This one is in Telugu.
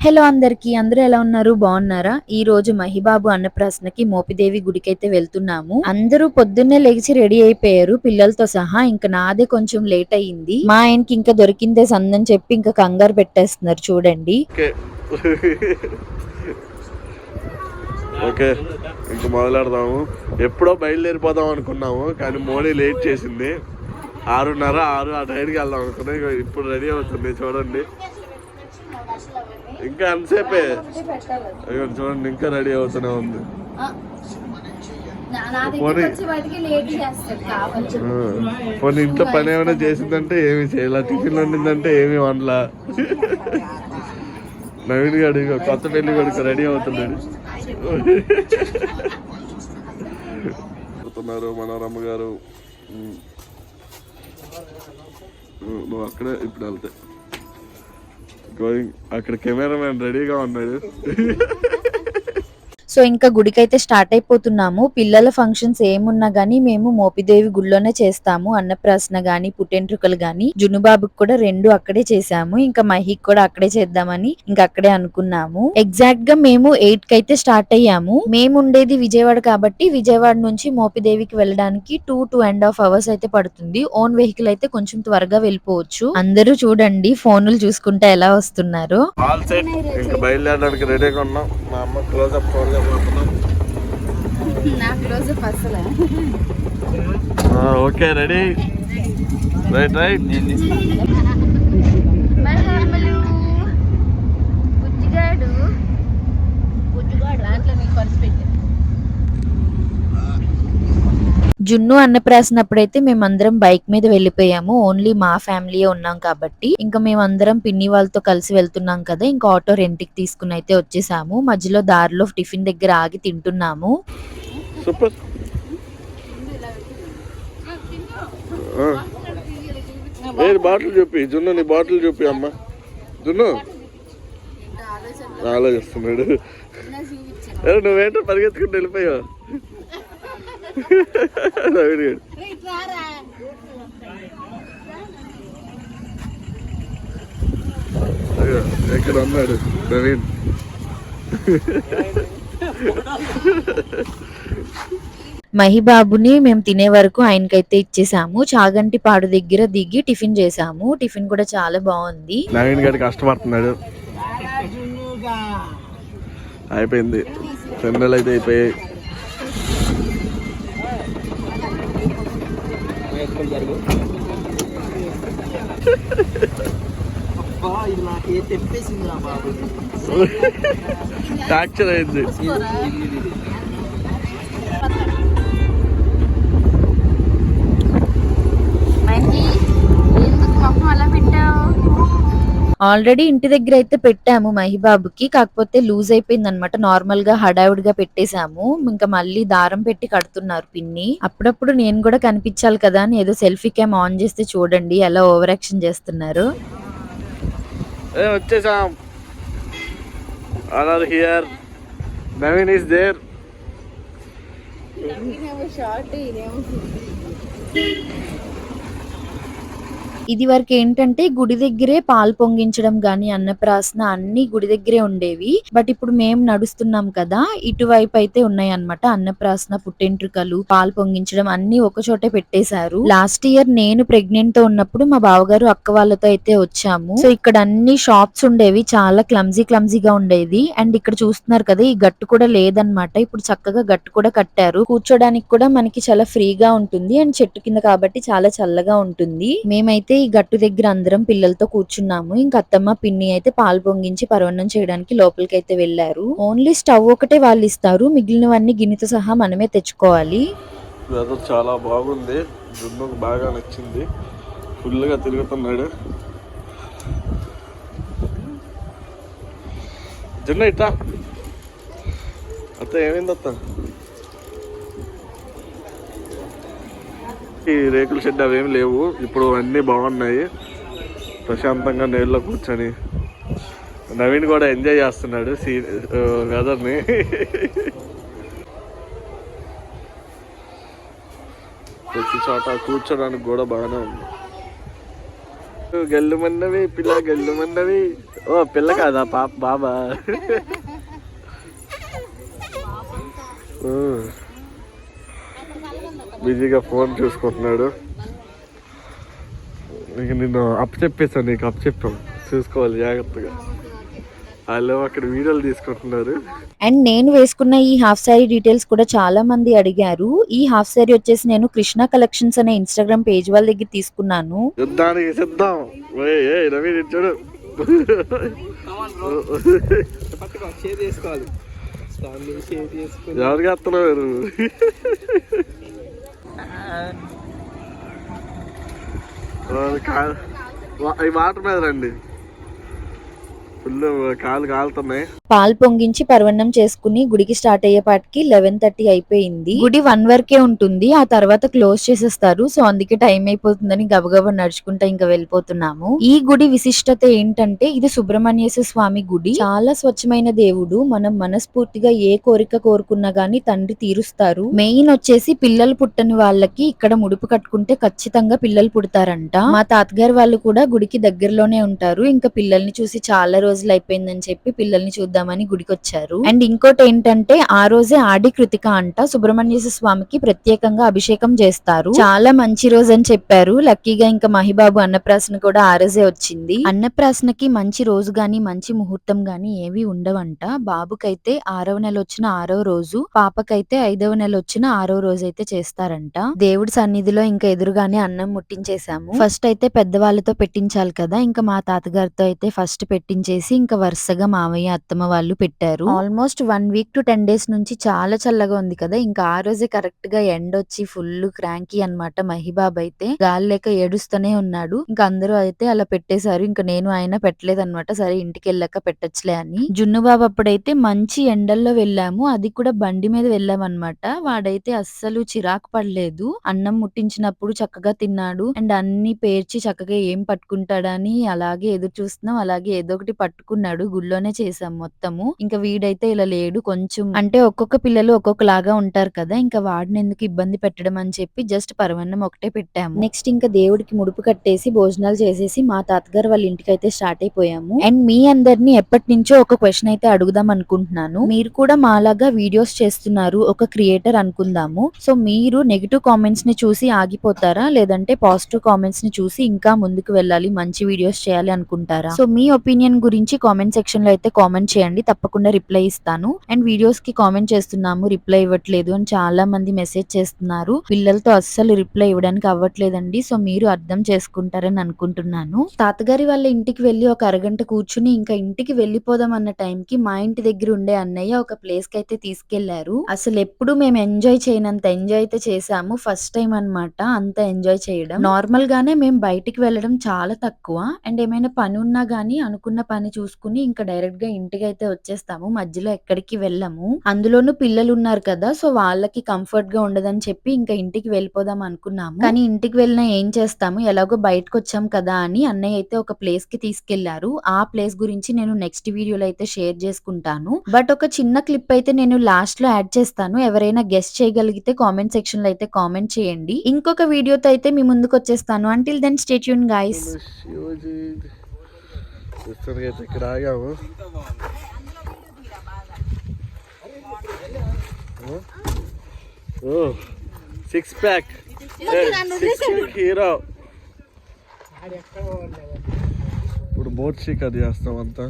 హలో అందరికీ అందరూ ఎలా ఉన్నారు? బాగున్నారా? ఈ రోజు మహిబాబు అన్నప్రాసనకి మోపిదేవి గుడికైతే వెళ్తున్నాము. అందరూ పొద్దున్నే లేచి రెడీ అయిపోయారు. పిల్లలతో సహా ఇంకా నాదే కొంచెం లేట్ అయ్యింది. మా ఆయనకి ఇంకా దొరికిందే సందని చెప్పి ఇంకా కంగారు పెట్టేస్తున్నారు చూడండి. ఓకే. ఇంకా మొదలెడదాము. ఎప్పుడో బయలుదేరిపోదాం అనుకున్నాము కానీ మోడీ లేట్ చేసింది. ఆరున్నర ఆరు ఆ టైంకి వెళ్దాం అనుకున్నాం. ఇప్పుడు రెడీ అవుతుంది చూడండి. ఇంకా అయ్యో చూడండి ఇంకా రెడీ అవుతూనే ఉంది. పోనీ. ఇంట్లో పని ఏమైనా చేసిందంటే ఏమి చేయాల. టిఫిన్ వండిందంటే ఏమి వండలా. నవీన్ గారు కొత్త పెళ్ళి కొడుకు రెడీ అవుతున్నాడు. అవుతున్నారు మనోరమ్మ గారు. నువ్వు అక్కడే ఇప్పుడు వెళ్తే. గోయింగ్ అక్కడ కెమెరామెన్ రెడీగా ఉన్నాడు. సో ఇంకా గుడికైతే స్టార్ట్ అయిపోతున్నాము. పిల్లల ఫంక్షన్స్ ఏమున్నా గానీ మేము మోపిదేవి గుడిలోనే చేస్తాము. అన్నప్రాసన గాని పుట్టెంట్రుకలు గాని. జునుబాబుకి కూడా రెండు అక్కడే చేసాము ఇంకా మహికి కూడా అక్కడే చేద్దామని ఇంకా అక్కడే అనుకున్నాము. ఎగ్జాక్ట్గా మేము ఎయిట్కి అయితే స్టార్ట్ అయ్యాము. మేము ఉండేది విజయవాడ కాబట్టి విజయవాడ నుంచి మోపిదేవికి వెళ్ళడానికి two two and half hours అయితే పడుతుంది. ఓన్ వెహికల్ అయితే కొంచెం త్వరగా వెళ్ళిపోవచ్చు. అందరూ చూడండి ఫోన్లు చూసుకుంటే ఎలా వస్తున్నారు. ఇంకా బయలుదేరడానికి రెడీగా ఉన్నాం. మా అమ్మ close up okay ready. Right right. Junnu అన్నప్రాసినప్పుడైతే మేమందరం బైక్ మీద వెళ్ళిపోయాము. ఓన్లీ మా ఫ్యామిలీ ఉన్నాం కాబట్టి. ఇంకా మేమందరం పిన్ని వాళ్ళతో కలిసి వెళ్తున్నాం కదా ఇంకా ఆటో రెంట్కి తీసుకుని అయితే వచ్చేసాము. మధ్యలో దారిలో టిఫిన్ దగ్గర ఆగి తింటున్నాము. సూపర్. బాటిల్ చూపి జున్ను నీ బాటిల్ చూపి అమ్మ. జున్ను. ఆలోచిస్తున్నాడు. నువ్వేంటో పరిగెత్తుకుంటూ వెళ్ళిపోయావు? ఎక్కడ నవీన్ మహిబాబుని మేము తినే వరకు ఆయనకైతే ఇచ్చేసాము. చాగంటి పాడు దగ్గర దిగి టిఫిన్ చేసాము. టిఫిన్ కూడా చాలా బాగుంది. నవీన్ గారు కష్టపడుతున్నాడు. అయిపోయింది. పెన్నెలు అయితే అయిపోయాయి. ఇది నాకు ఏ తెప్పేసింది ఆల్రెడీ ఇంటి దగ్గర అయితే పెట్టాము మహిబాబుకి కాకపోతే లూజ్ అయిపోయింది అనమాట నార్మల్గా హడావుడిగా పెట్టేశాము. ఇంకా మళ్ళీ దారం పెట్టి కడుతున్నారు పిన్ని. అప్పుడప్పుడు నేను కూడా కనిపించాలి కదా అని ఏదో సెల్ఫీ క్యామ్ ఆన్ చేస్తే చూడండి ఎలా ఓవర్ యాక్షన్ చేస్తున్నారు. ఏ వచ్చేసాం. Are here Naveen is there short ఇదేమో ఇది వరకు ఏంటంటే గుడి దగ్గరే పాలు పొంగించడం గాని అన్నప్రాసన అన్ని గుడి దగ్గరే ఉండేవి. బట్ ఇప్పుడు మేము నడుస్తున్నాం కదా ఇటువైపు అయితే ఉన్నాయి అన్నమాట అన్నప్రాసన పుట్టెంట్రుకలు పాలు పొంగించడం అన్ని ఒక చోటే పెట్టేశారు. లాస్ట్ ఇయర్ నేను ప్రెగ్నెంట్తో ఉన్నప్పుడు మా బావగారు అక్క వాళ్ళతో అయితే వచ్చాము. సో ఇక్కడ అన్ని షాప్స్ ఉండేవి. చాలా క్లమ్జీ క్లమ్జీగా ఉండేది. అండ్ ఇక్కడ చూస్తున్నారు కదా ఈ గట్టు కూడా లేదన్నమాట. ఇప్పుడు చక్కగా గట్టు కూడా కట్టారు. కూర్చోడానికి కూడా మనకి చాలా ఫ్రీగా ఉంటుంది. అండ్ చెట్టు కింద కాబట్టి చాలా చల్లగా ఉంటుంది. మేమైతే ఈ గట్టు దగ్గర అందరం పిల్లలతో కూర్చున్నాము. ఇంకా అత్తమ్మ పిన్ని అయితే పాలు పొంగించి పరవన్నం చేయడానికి లోపలికి అయితే వెళ్ళారు. ఓన్లీ స్టవ్ ఒకటే వాళ్ళు ఇస్తారు. మిగిలినవన్నీ గిన్నెతో సహా మనమే తెచ్చుకోవాలి. వెదర్ చాలా బాగుంది. జున్నుకు బాగా నచ్చింది. ఫుల్గా తిరుగుతున్నాడు. జున్ను ఇట్లా. అత్త ఏమైంది అత్త ఈ రేకుల షెడ్ అవేమి లేవు. ఇప్పుడు అన్నీ బాగున్నాయి. ప్రశాంతంగా నీళ్ళలో కూర్చొని. నవీన్ కూడా ఎంజాయ్ చేస్తున్నాడు సీ వెదర్ని ప్రతి చోట కూర్చోడానికి కూడా బాగానే ఉంది. గల్లు మన్నవి పిల్ల గల్లు మన్నవి ఓ పిల్ల కాదా పాప బాబా. బిజీగా ఫోన్ చూసుకుంటున్నాడు. ఇక నిన్ను అప్పు చెప్పేసాను నీకు అప్పు చెప్పాం. చూసుకోవాలి జాగ్రత్తగా. వాళ్ళు అక్కడ వీడియోలు తీసుకుంటున్నారు. అండ్ నేను వేసుకున్న ఈ హాఫ్ సారీ డీటెయిల్స్ కూడా చాలా మంది అడిగారు. ఈ హాఫ్ సారీ వచ్చేసి నేను కృష్ణ కలెక్షన్స్ అనే ఇన్స్టాగ్రామ్ పేజ్ వాళ్ళ దగ్గర తీసుకున్నాను. యుద్ధానికి సిద్ధం. రవి చూడు. పట్టుకో షేర్ చేసుకోవాలి ఈ వాటర్ మీద రండి ఫుల్ కాలు కాలుతున్నాయి. పాలు పొంగించి పర్వణం చేసుకుని గుడికి స్టార్ట్ అయ్యేపాటికి లెవెన్ థర్టీ అయిపోయింది. గుడి వన్ వరకే ఉంటుంది. ఆ తర్వాత క్లోజ్ చేసేస్తారు. సో అందుకే టైం అయిపోతుందని గబగబా నడుచుకుంటా ఇంకా వెళ్ళిపోతున్నాము. ఈ గుడి విశిష్టత ఏంటంటే ఇది సుబ్రహ్మణ్యేశ్వర స్వామి గుడి. చాలా స్వచ్ఛమైన దేవుడు. మనం మనస్ఫూర్తిగా ఏ కోరిక కోరుకున్నా గానీ తండ్రి తీరుస్తారు. మెయిన్ వచ్చేసి పిల్లలు పుట్టని వాళ్ళకి ఇక్కడ ముడుపు కట్టుకుంటే ఖచ్చితంగా పిల్లలు పుడతారంట. మా తాతగారు వాళ్ళు కూడా గుడికి దగ్గరలోనే ఉంటారు. ఇంకా పిల్లల్ని చూసి చాలా రోజులు అయిపోయిందని చెప్పి పిల్లల్ని చూద్దామని గుడికి వచ్చారు అండ్ ఇంకోటి ఏంటంటే ఆ రోజే ఆడి కృతిక అంట సుబ్రహ్మణ్యేశ్వర స్వామికి ప్రత్యేకంగా అభిషేకం చేస్తారు. చాలా మంచి రోజు అని చెప్పారు. లక్కీగా ఇంకా మహిబాబు అన్నప్రాసన కూడా ఆ రోజే వచ్చింది. అన్నప్రాసనకి మంచి రోజు గాని మంచి ముహూర్తం గాని ఏవి ఉండవంట. బాబుకైతే ఆరవ నెల వచ్చిన ఆరవ రోజు పాపకైతే ఐదవ నెల వచ్చిన ఆరవ రోజు అయితే చేస్తారంట. దేవుడి సన్నిధిలో ఇంకా ఎదురుగానే అన్నం ముట్టించేశాము. ఫస్ట్ అయితే పెద్దవాళ్ళతో పెట్టించాలి కదా ఇంకా మా తాతగారితో అయితే ఫస్ట్ పెట్టించేసి ఇంకా వరుసగా మావయ్య అత్తమ్మ వాళ్ళు పెట్టారు. Almost one week to ten days నుంచి చాలా చల్లగా ఉంది కదా. ఇంకా ఆ రోజే కరెక్ట్గా ఎండ వచ్చి ఫుల్ క్రాంకీ అన్నమాట మహిబాబ్ అయితే. గాలి లేక ఏడుస్తూనే ఉన్నాడు. ఇంకా అందరూ అయితే అలా పెట్టేశారు. ఇంకా నేను ఆయన పెట్టలేదు అనమాట సరే ఇంటికి వెళ్ళాక పెట్టచ్చులే అని. జున్ను బాబు అప్పుడైతే మంచి ఎండల్లో వెళ్ళాము. అది కూడా బండి మీద వెళ్ళామన్నమాట. వాడైతే అస్సలు చిరాకు పడలేదు. అన్నం ముట్టించినప్పుడు చక్కగా తిన్నాడు. అండ్ అన్ని పేర్చి చక్కగా ఏం పట్టుకుంటాడని అలాగే ఎదురు చూస్తున్నాం. అలాగే ఏదో ఒకటి పట్టుకున్నాడు గుళ్ళోనే చేసాం మొత్తము. ఇంకా వీడైతే ఇలా లేడు. కొంచెం అంటే ఒక్కొక్క పిల్లలు ఒక్కొక్కలాగా ఉంటారు కదా ఇంకా వాడిని ఎందుకు ఇబ్బంది పెట్టడం అని చెప్పి జస్ట్ పరవన్నం ఒకటే పెట్టాము. నెక్స్ట్ ఇంకా దేవుడికి ముడుపు కట్టేసి భోజనాలు చేసేసి మా తాతగారు వాళ్ళ ఇంటికి అయితే స్టార్ట్ అయిపోయాము. అండ్ మీ అందరినీ ఎప్పటి నుంచో ఒక క్వశ్చన్ అయితే అడుగుదాం అనుకుంటున్నాను. మీరు కూడా మాలాగా వీడియోస్ చేస్తున్నారు ఒక క్రియేటర్ అనుకుందాము. సో మీరు నెగిటివ్ కామెంట్స్ని చూసి ఆగిపోతారా? లేదంటే పాజిటివ్ కామెంట్స్ని చూసి ఇంకా ముందుకు వెళ్ళాలి మంచి వీడియోస్ చేయాలి అనుకుంటారా? సో మీ ఒపీనియన్ గురించి కామెంట్ సెక్షన్లో అయితే కామెంట్ చేయండి తప్పకుండా రిప్లై ఇస్తాను. అండ్ వీడియోస్కి కామెంట్ చేస్తున్నాము రిప్లై ఇవ్వట్లేదు అని చాలా మంది మెసేజ్ చేస్తున్నారు. పిల్లలతో అస్సలు రిప్లై ఇవ్వడానికి అవ్వట్లేదండి సో మీరు అర్థం చేసుకుంటారని అనుకుంటున్నాను. తాతగారి వాళ్ళ ఇంటికి వెళ్ళి ఒక అరగంట కూర్చుని ఇంకా ఇంటికి వెళ్ళిపోదాం అన్న టైం కి మా ఇంటి దగ్గర ఉండే అన్నయ్య ఒక ప్లేస్కి అయితే తీసుకెళ్ళారు. అసలు ఎప్పుడు మేము ఎంజాయ్ చేయనంత ఎంజాయ్ అయితే చేసాము ఫస్ట్ టైం అన్నమాట అంత ఎంజాయ్ చేయడం. నార్మల్ గానే మేము బయటికి వెళ్ళడం చాలా తక్కువ. అండ్ ఏమైనా పని ఉన్నా గానీ అనుకున్న పని చూసుకుని ఇంకా డైరెక్ట్గా ఇంటికి అయితే వచ్చేస్తాము. మధ్యలో ఎక్కడికి వెళ్ళము. అందులోనూ పిల్లలు ఉన్నారు కదా సో వాళ్ళకి కంఫర్ట్గా ఉండదని చెప్పి ఇంకా ఇంటికి వెళ్ళిపోదాం అనుకున్నాము. కానీ ఇంటికి వెళ్ళినా ఏం చేస్తాము? ఎలాగో బయటకు వచ్చాం కదా అని అన్నయ్య అయితే ఒక ప్లేస్కి తీసుకెళ్ళారు. ఆ ప్లేస్ గురించి నేను నెక్స్ట్ వీడియోలో అయితే షేర్ చేసుకుంటాను. బట్ ఒక చిన్న క్లిప్ అయితే నేను లాస్ట్లో యాడ్ చేస్తాను. ఎవరైనా గెస్ట్ చేయగలిగితే కామెంట్ సెక్షన్లో అయితే కామెంట్ చేయండి. ఇంకొక వీడియోతో అయితే మీ ముందుకు వచ్చేస్తాను. Until then stay tuned guys Shivaji ప్రస్తుతానికైతే ఇక్కడ ఆగాము. ఓ. Six pack six pack hero ఇప్పుడు బోట్ షిక్ అది చేస్తాం అంతా.